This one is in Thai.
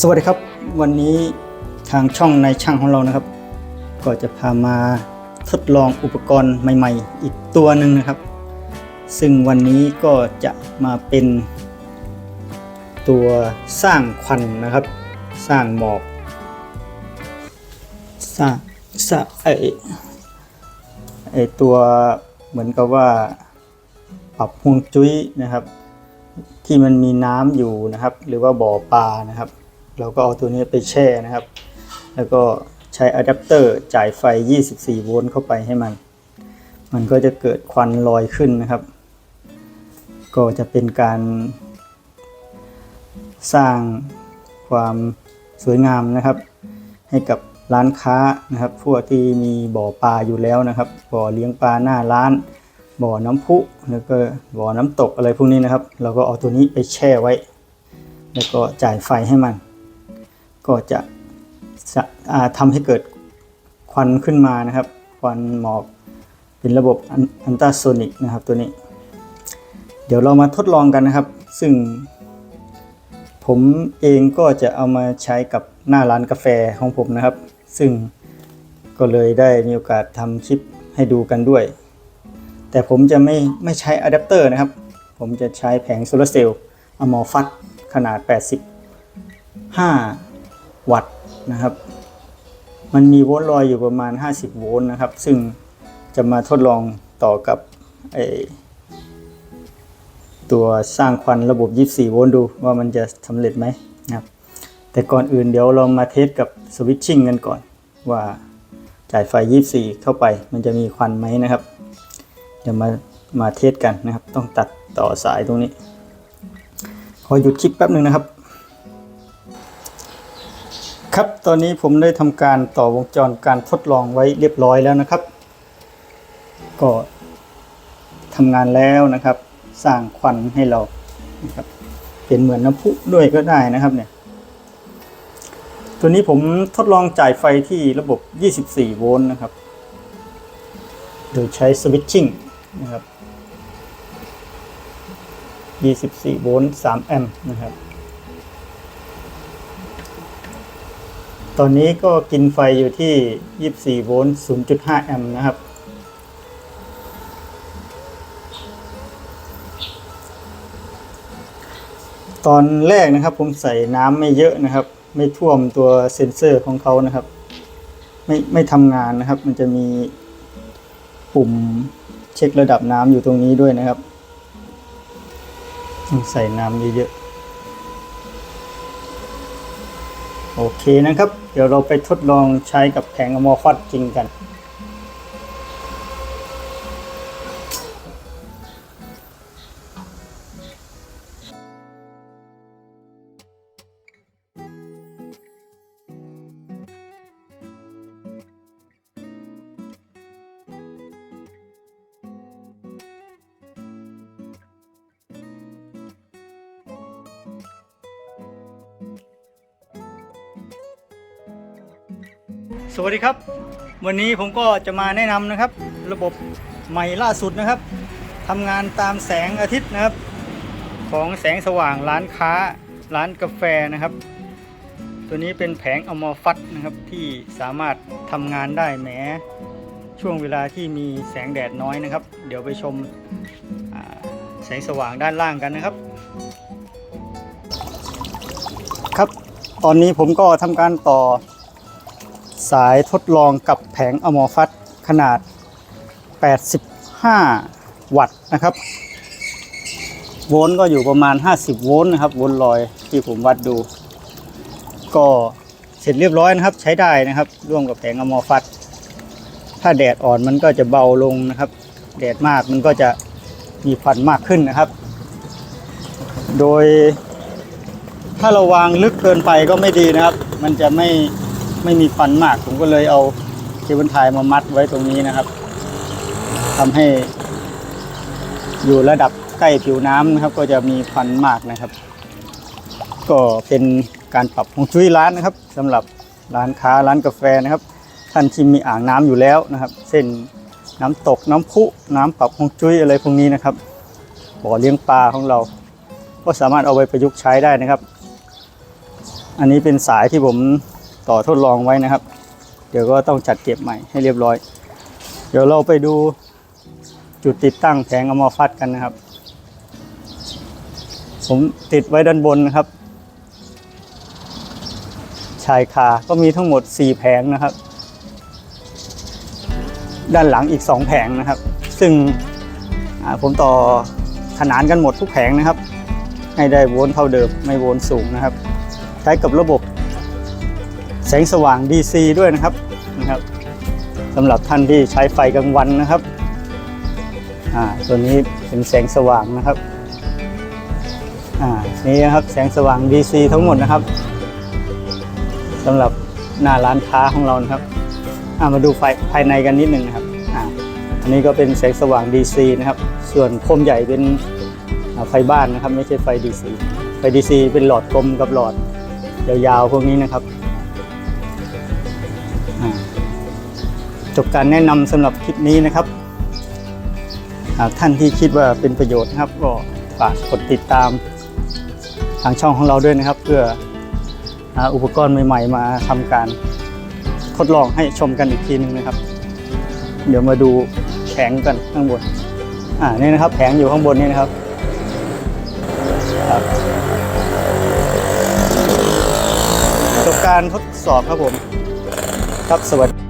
สวัสดีครับ วันนี้ทางช่องในช่างของเรานะครับ ก็จะพามาทดลองอุปกรณ์ใหม่ ๆ อีกตัวหนึ่งนะครับ ซึ่งวันนี้ก็จะมาเป็นตัวสร้างควันนะครับ สร้างหมอกสร้างสร้างไอไอตัวเหมือนกับว่าปรับฮวงจุ้ยนะครับ ที่มันมีน้ำอยู่นะครับ หรือว่าบ่อปลานะครับ เราก็เอาตัวนี้ไปแช่นะครับ แล้วก็ใช้อะแดปเตอร์จ่ายไฟ 24 โวลต์เข้าไปให้มัน มันก็จะเกิดควันลอยขึ้นนะครับ ก็จะเป็นการสร้างความสวยงามนะครับ ให้กับร้านค้านะครับ พวกที่มีบ่อปลาอยู่แล้วนะครับ บ่อเลี้ยงปลาหน้าร้าน บ่อน้ำพุแล้วก็บ่อน้ำตกอะไรพวกนี้นะครับ เราก็เอาตัวนี้ไปแช่ไว้ แล้วก็จ่ายไฟให้มัน ก็จะจะทำให้เกิดควันขึ้นมานะครับ ควันหมอกเป็นระบบอันตราโซนิกนะครับตัวนี้ เดี๋ยวเรามาทดลองกันนะครับ ซึ่ง ผมเองก็จะเอามาใช้กับหน้าร้านกาแฟของผมนะครับ ซึ่งก็เลยได้มีโอกาสทำคลิปให้ดูกันด้วย แต่ผมจะไม่ไม่ใช้อะแดปเตอร์นะครับ ผมจะใช้แผงโซลาร์เซลล์อมอฟัตขนาด 85 วัตต์นะครับ มันมีโวลต์ลอยอยู่ประมาณ 50 โวลต์นะครับ ซึ่งจะมาทดลองต่อกับไอตัวสร้างควันระบบ 24 โวลต์ดูว่ามันจะสำเร็จไหมนะครับ แต่ก่อนอื่นเดี๋ยวเรามาเทสกับสวิตชิ่งกันก่อน ว่าจ่ายไฟ 24 เข้าไปมันจะมีควันไหมนะครับ เดี๋ยวมามาเทสกันนะครับ ต้องตัดต่อสายตรงนี้ ขอหยุดคลิปแป๊บหนึ่งนะครับ ครับตอนนี้ผมได้ทำการต่อวงจรการทดลองไว้เรียบร้อยแล้วนะครับ ก็ทำงานแล้วนะครับ สร้างควันให้เรานะครับเป็นเหมือนน้ำพุด้วยก็ได้นะครับเนี่ยตัวนี้ผมทดลองจ่ายไฟที่ระบบ 24 โวลต์นะครับ โดยใช้สวิตชิ่งนะครับ 24 โวลต์ 3 แอมป์นะครับ ตอนนี้ก็กินไฟอยู่ที่ 24 โวลต์ 0.5 แอมป์นะครับ ตอนแรกนะครับผมใส่น้ำไม่เยอะนะครับ ไม่ท่วมตัวเซ็นเซอร์ของเขานะครับ ไม่ไม่ทำงานนะครับ มันจะมีปุ่มเช็คระดับน้ำอยู่ตรงนี้ด้วยนะครับ ใส่น้ำเยอะๆ โอเคนะครับ เดี๋ยวเราไปทดลองใช้กับแผงอะมอฟอดจริงกัน สวัสดีครับ วันนี้ผมก็จะมาแนะนำนะครับ ระบบใหม่ล่าสุดนะครับทำงานตามแสงอาทิตย์นะครับ ของแสงสว่างร้านค้าร้านกาแฟนะครับ ตัวนี้เป็นแผงอมอฟัตนะครับที่สามารถทำงานได้แม้ช่วงเวลาที่มีแสงแดดน้อยนะครับ เดี๋ยวไปชมแสงสว่างด้านล่างกันนะครับ ครับ ตอนนี้ผมก็ทำการต่อ สายทดลองกับแผงอมอฟัตขนาด 85 วัตต์นะครับ โวลต์ก็อยู่ประมาณ 50 โวลต์นะครับ โวลต์ลอยที่ผมวัดดู ก็เสร็จเรียบร้อยนะครับ ใช้ได้นะครับ ร่วมกับแผงอมอฟัตถ้าแดดอ่อนมันก็จะเบาลงนะครับ แดดมากมันก็จะมีควันมากขึ้นนะครับ โดยถ้าเราวางลึกเกินไปก็ไม่ดีนะครับ มันจะไม่ ไม่มีควันมาก ผมก็เลยเอาเคเบิลไทยมามัดไว้ตรงนี้นะครับทำให้ อยู่ระดับใกล้ผิวน้ำนะครับ ก็จะมีควันมากนะครับ ก็เป็นการปรับฮวงจุ้ยร้านนะครับสำหรับร้านค้าร้านกาแฟนะครับ ท่านที่มีอ่างน้ำอยู่แล้วนะครับ เส้นน้ำตกน้ำพุน้ำปรับฮวงจุ้ยอะไรพวกนี้นะครับบ่อเลี้ยงปลาของเรา ก็สามารถเอาไปประยุกต์ใช้ได้นะครับ อันนี้เป็นสายที่ผม ต่อทดลองไว้นะครับ เดี๋ยวก็ต้องจัดเก็บใหม่ให้เรียบร้อย เดี๋ยวเราไปดูจุดติดตั้งแผงอะมอฟัดกันนะครับ ผมติดไว้ด้านบนนะครับ ชายคาก็มีทั้งหมด 4 แผงนะครับ ด้านหลังอีก 2 แผงนะครับ ซึ่งผมต่อขนานกันหมดทุกแผงนะครับ ให้ได้โวลต์เท่าเดิมไม่โวลต์สูงนะครับ ใช้กับระบบ แสงสว่าง DC ด้วยนะครับนะครับสำหรับท่านที่ใช้ไฟกลางวันนะครับอ่าตัวนี้เป็นแสงสว่างนะครับอ่านี่นะครับแสงสว่าง DC ทั้งหมดนะครับสำหรับหน้าร้านค้าของเรานะครับอ่ามาดูไฟภายในกันนิดหนึ่งนะครับอ่าอันนี้ก็เป็นแสงสว่าง DC นะครับ ส่วนโคมใหญ่เป็นไฟบ้านนะครับ ไม่ใช่ไฟ DC ไฟ DC เป็นหลอดกลมกับหลอดยาวๆพวกนี้นะครับ จบการแนะนำสำหรับคลิปนี้นะครับหากท่านที่คิดว่าเป็นประโยชน์นะครับ ก็ฝากกดติดตามทางช่องของเราด้วยนะครับ เพื่อหาอุปกรณ์ใหม่ ๆ มาทำการทดลองให้ชมกันอีกทีหนึงนะครับ เดี๋ยวมาดูแผงกันข้างบนอ่านี่นะครับแผงอยู่ข้างบนนี่นะครับจบการทดสอบครับผม ครับสวัสดี